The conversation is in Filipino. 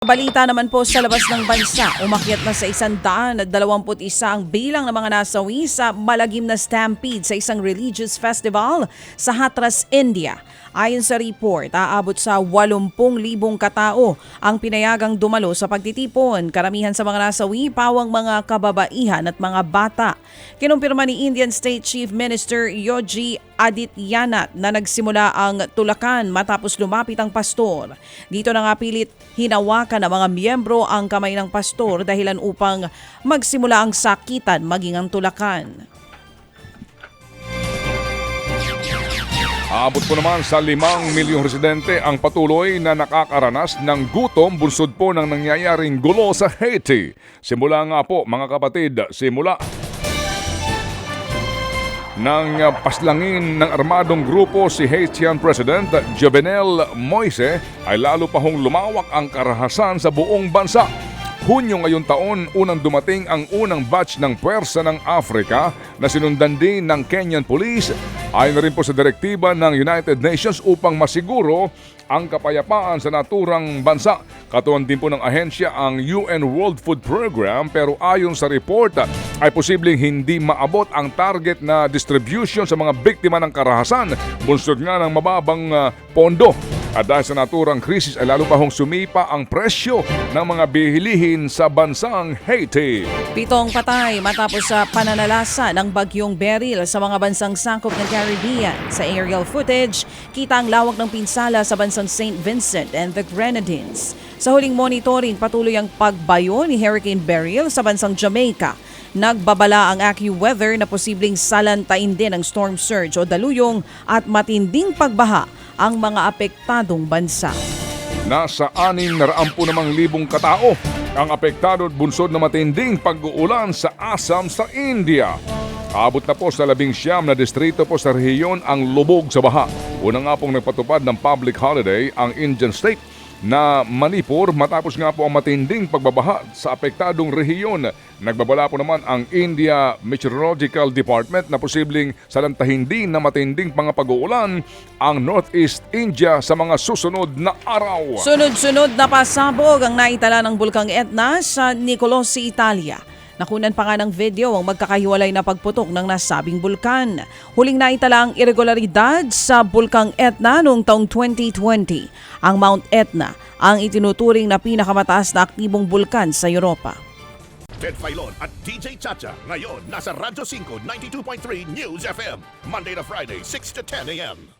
Balita naman po sa labas ng bansa, umakyat na sa isang daan at dalawamput isa ang bilang ng mga nasawi sa malagim na stampede sa isang religious festival sa Hatras, India. Ayon sa report, aabot sa 80,000 katao ang pinayagang dumalo sa pagtitipon. Karamihan sa mga nasawi, pawang mga kababaihan at mga bata. Kinumpirma ni Indian State Chief Minister Yogi Adityanath na nagsimula ang tulakan matapos lumapit ang pastor. Dito na nga pilit hinawakan ng mga miyembro ang kamay ng pastor dahilan upang magsimula ang sakitan maging ang tulakan. Aabot po naman sa limang milyong residente ang patuloy na nakakaranas ng gutom bunsod po ng nangyayaring gulo sa Haiti. Simula nga po mga kapatid, simula ng paslangin ng armadong grupo si Haitian President Jovenel Moise ay lalo pa hong lumawak ang karahasan sa buong bansa. Hunyo ngayong taon, unang dumating ang unang batch ng pwersa ng Afrika na sinundan din ng Kenyan Police. Ayon na rin po sa direktiba ng United Nations upang masiguro ang kapayapaan sa naturang bansa. Katuan din po ng ahensya ang UN World Food Program pero ayon sa report ay posibleng hindi maabot ang target na distribution sa mga biktima ng karahasan bunsod nga ng mababang ah, pondo. At dahil sa naturang krisis ay lalo pa hong sumipa ang presyo ng mga bilihin sa bansang Haiti. Pitong patay matapos sa pananalasa ng bagyong Beryl sa mga bansang sakop ng Caribbean. Sa aerial footage, kita ang lawak ng pinsala sa bansang St. Vincent and the Grenadines. Sa huling monitoring, patuloy ang pagbayo ni Hurricane Beryl sa bansang Jamaica. Nagbabala ang AccuWeather na posibleng salantain din ng storm surge o daluyong at matinding pagbaha ang mga apektadong bansa. Nasa anim na raampu namang libong katao ang apektado at bunsod na matinding pag-uulan sa Assam sa India. Abot na po sa labing siyam na distrito po sa rehiyon ang lubog sa baha. Una nga pong nagpatupad ng public holiday ang Indian state na Manipur matapos nga po ang matinding pagbabaha sa apektadong rehiyon. Nagbabala po naman ang India Meteorological Department na posibleng salantahin din na matinding mga pag-uulan ang Northeast India sa mga susunod na araw. Sunod-sunod na pasabog ang naitala ng Bulkang Etna sa Nicolosi, Italia. Nakunan pa nga ng video ang magkakahiwalay na pagputok ng nasabing bulkan. Huling naitala ang irregularidad sa Bulkang Etna noong taong 2020. Ang Mount Etna ang itinuturing na pinakamataas na aktibong bulkan sa Europa. Ted Filon at DJ Chacha. Ngayon, nasa Radyo 5, 92.3 News FM. Monday to Friday, 6 to 10 a.m.